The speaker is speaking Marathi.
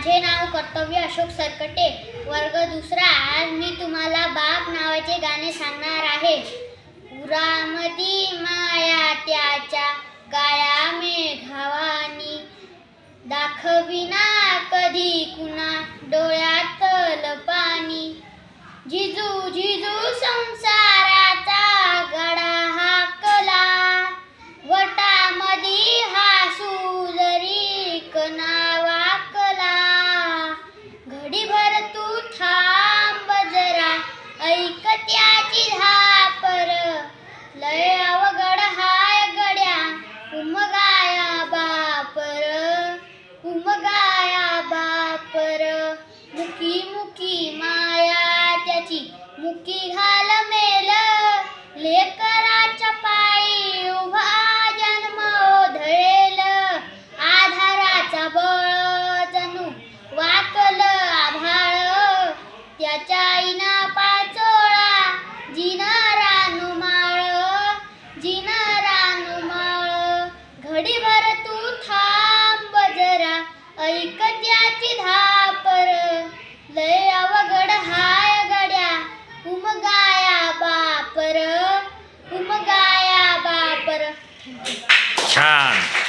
माझे नाव कर्तव्य अशोक सरकटे. वर्ग दुसरा. आज मी तुम्हाला बाप नावाचे गाणे सांगणार आहे. उरामदी माया त्याच्या गाया मेघावानी. दाखविना कधी कुणा डोळ्यातल पाणी जिजू जिजू संसार मुकी मुखी माया त्याची. मुखी घाल मेल. लेकराच्या पायी उभा जन्म धळेल आधाराचा बळ जणू वाकल आभाळ. त्याच्या आईना पाचोळा जिन रानू माळ. जिन रानू माळ. घडीभर तू थांब जरा. ऐक त्याची धापर. लय अवघड हाय गड्या. उमगाया बापर उमगाया बापर. छान.